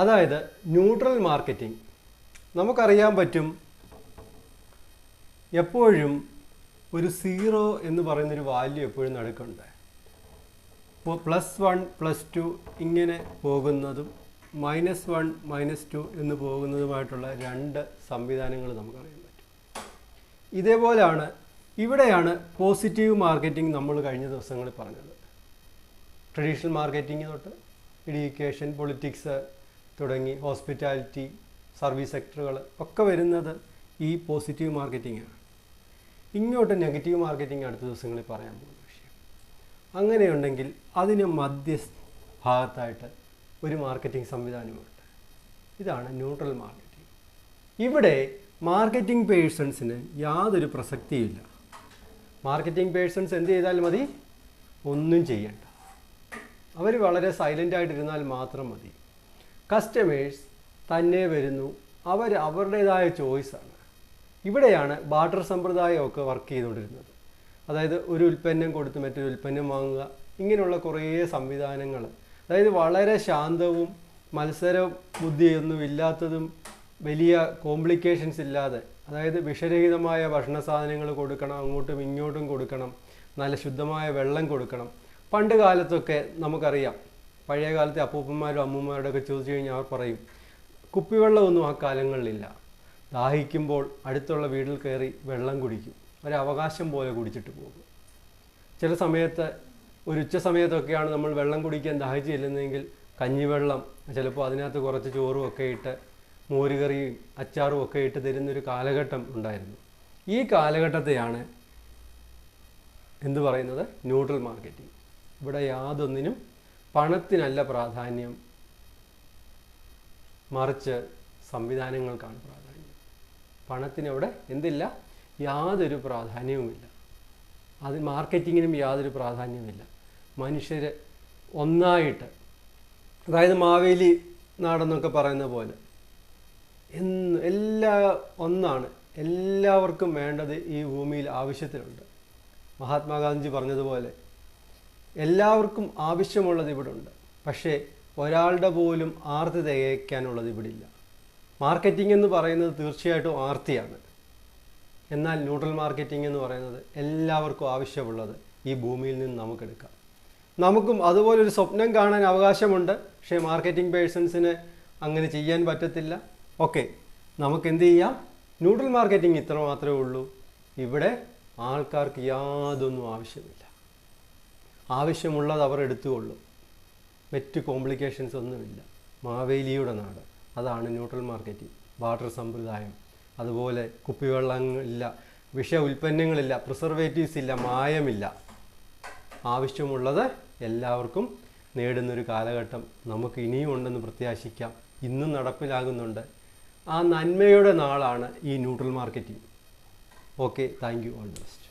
അതായത് neutral marketing. നമുക്കറിയാൻ പറ്റും എപ്പോഴും ഒരു സീറോ എന്ന് പറയുന്നൊരു വാല്യൂ എപ്പോഴും നടക്കുന്നുണ്ട്. ഇപ്പോൾ പ്ലസ് വൺ പ്ലസ് ടു ഇങ്ങനെ പോകുന്നതും മൈനസ് വൺ മൈനസ് ടു എന്ന് പോകുന്നതുമായിട്ടുള്ള രണ്ട് സംവിധാനങ്ങൾ നമുക്കറിയാൻ പറ്റും. ഇതേപോലെയാണ് ഇവിടെയാണ് പോസിറ്റീവ് മാർക്കറ്റിംഗ് നമ്മൾ കഴിഞ്ഞ ദിവസങ്ങളിൽ പറഞ്ഞത്. ട്രഡീഷണൽ മാർക്കറ്റിംഗ് തൊട്ട് എഡ്യൂക്കേഷൻ പൊളിറ്റിക്സ് തുടങ്ങി ഹോസ്പിറ്റാലിറ്റി സർവീസ് സെക്ടറുകൾ ഒക്കെ വരുന്നത് ഈ പോസിറ്റീവ് മാർക്കറ്റിംഗ് ആണ്. ഇങ്ങോട്ട് നെഗറ്റീവ് മാർക്കറ്റിംഗ് അടുത്ത ദിവസങ്ങളിൽ പറയാൻ പോകുന്ന വിഷയം. അങ്ങനെയുണ്ടെങ്കിൽ അതിന് മധ്യ ഭാഗത്തായിട്ട് ഒരു മാർക്കറ്റിംഗ് സംവിധാനമുണ്ട്. ഇതാണ് ന്യൂട്രൽ മാർക്കറ്റിംഗ്. ഇവിടെ മാർക്കറ്റിംഗ് പേഴ്സൺസിന് യാതൊരു പ്രസക്തിയില്ല. മാർക്കറ്റിംഗ് പേഴ്സൺസ് എന്ത് ചെയ്താൽ മതി? ഒന്നും ചെയ്യണ്ട. അവർ വളരെ സൈലന്റ് ആയിട്ടിരുന്നാൽ മാത്രം മതി. കസ്റ്റമേഴ്സ് തന്നെ വരുന്നു. അവർ അവരുടേതായ ചോയ്സാണ് ഇവിടെയാണ് ബാർട്ടർ സമ്പ്രദായമൊക്കെ വർക്ക് ചെയ്തുകൊണ്ടിരുന്നത്. അതായത് ഒരു ഉൽപ്പന്നം കൊടുത്ത് മറ്റൊരു ഉൽപ്പന്നം വാങ്ങുക. ഇങ്ങനെയുള്ള കുറേ സംവിധാനങ്ങൾ. അതായത് വളരെ ശാന്തവും മത്സര ബുദ്ധിയൊന്നും ഇല്ലാത്തതും വലിയ കോംപ്ലിക്കേഷൻസ് ഇല്ലാതെ അതായത് വിഷരഹിതമായ ഭക്ഷണ സാധനങ്ങൾ കൊടുക്കണം അങ്ങോട്ടും ഇങ്ങോട്ടും കൊടുക്കണം നല്ല ശുദ്ധമായ വെള്ളം കൊടുക്കണം. പണ്ട് കാലത്തൊക്കെ നമുക്കറിയാം പഴയ കാലത്തെ അപ്പൂപ്പന്മാരും അമ്മൂമ്മമാരുടെ ഒക്കെ ചോദിച്ചു കഴിഞ്ഞാൽ അവർ പറയും കുപ്പിവെള്ളമൊന്നും ആ കാലങ്ങളിലില്ല. ദാഹിക്കുമ്പോൾ അടുത്തുള്ള വീട്ടിൽ കയറി വെള്ളം കുടിക്കും. ഒരവകാശം പോലെ കുടിച്ചിട്ട് പോകും. ചില സമയത്ത് ഒരു ഉച്ച സമയത്തൊക്കെയാണ് നമ്മൾ വെള്ളം കുടിക്കാൻ ദാഹിച്ച് ചെല്ലുന്നതെങ്കിൽ കഞ്ഞിവെള്ളം ചിലപ്പോൾ അതിനകത്ത് കുറച്ച് ചോറും ഒക്കെ ഇട്ട് മോരുകറിയും അച്ചാറും ഒക്കെ ഇട്ട് തരുന്നൊരു കാലഘട്ടം ഉണ്ടായിരുന്നു. ഈ കാലഘട്ടത്തെയാണ് എന്ത് പറയുന്നത്? Neutral marketing. ഇവിടെ യാതൊന്നിനും പണത്തിനല്ല പ്രാധാന്യം മറിച്ച് സംവിധാനങ്ങൾക്കാണ് പ്രാധാന്യം. പണത്തിനവിടെ എന്തില്ല? യാതൊരു പ്രാധാന്യവുമില്ല. അത് മാർക്കറ്റിങ്ങിനും യാതൊരു പ്രാധാന്യവുമില്ല. മനുഷ്യർ ഒന്നായിട്ട് അതായത് മാവേലി നാടെന്നൊക്കെ പറയുന്ന പോലെ എന്ന് എല്ലാ ഒന്നാണ് എല്ലാവർക്കും വേണ്ടത് ഈ ഭൂമിയിൽ ആവശ്യത്തിനുണ്ട്. മഹാത്മാഗാന്ധി പറഞ്ഞതുപോലെ എല്ലാവർക്കും ആവശ്യമുള്ളത് ഇവിടെ ഉണ്ട് പക്ഷേ ഒരാളുടെ പോലും ആർത്തി തികയ്ക്കാനുള്ളത് ഇവിടെ ഇല്ല മാർക്കറ്റിംഗ് എന്ന് പറയുന്നത് തീർച്ചയായിട്ടും ആർത്തിയാണ്. എന്നാൽ ന്യൂട്രൽ മാർക്കറ്റിംഗ് എന്ന് പറയുന്നത് എല്ലാവർക്കും ആവശ്യമുള്ളത് ഈ ഭൂമിയിൽ നിന്ന് നമുക്കെടുക്കാം നമുക്കും അതുപോലൊരു സ്വപ്നം കാണാൻ അവകാശമുണ്ട്. പക്ഷേ മാർക്കറ്റിംഗ് പേഴ്സൺസിന് അങ്ങനെ ചെയ്യാൻ പറ്റത്തില്ല. ഓക്കെ നമുക്ക് എന്ത് ചെയ്യാം? ന്യൂട്രൽ മാർക്കറ്റിംഗ് ഇത്ര മാത്രമേ ഉള്ളൂ. ഇവിടെ ആൾക്കാർക്ക് യാതൊന്നും ആവശ്യമില്ല. ആവശ്യമുള്ളത് അവർ എടുത്തുകൊള്ളും. മറ്റ് കോംപ്ലിക്കേഷൻസ് ഒന്നുമില്ല. മാവേലിയുടെ നാട്. അതാണ് ന്യൂട്രൽ മാർക്കറ്റിംഗ് വാട്ടർ സമ്പ്രദായം. അതുപോലെ കുപ്പിവെള്ളങ്ങളില്ല വിഷ ഉൽപ്പന്നങ്ങളില്ല പ്രിസർവേറ്റീവ്സ് ഇല്ല മായമില്ല. ആവശ്യമുള്ളത് എല്ലാവർക്കും നേടുന്നൊരു കാലഘട്ടം നമുക്ക് ഇനിയും ഉണ്ടെന്ന് പ്രത്യാശിക്കാം. ഇന്നും നടപ്പിലാകുന്നുണ്ട്. ആ നന്മയുടെ നാളാണ് ഈ neutral marketing okay thank you all the best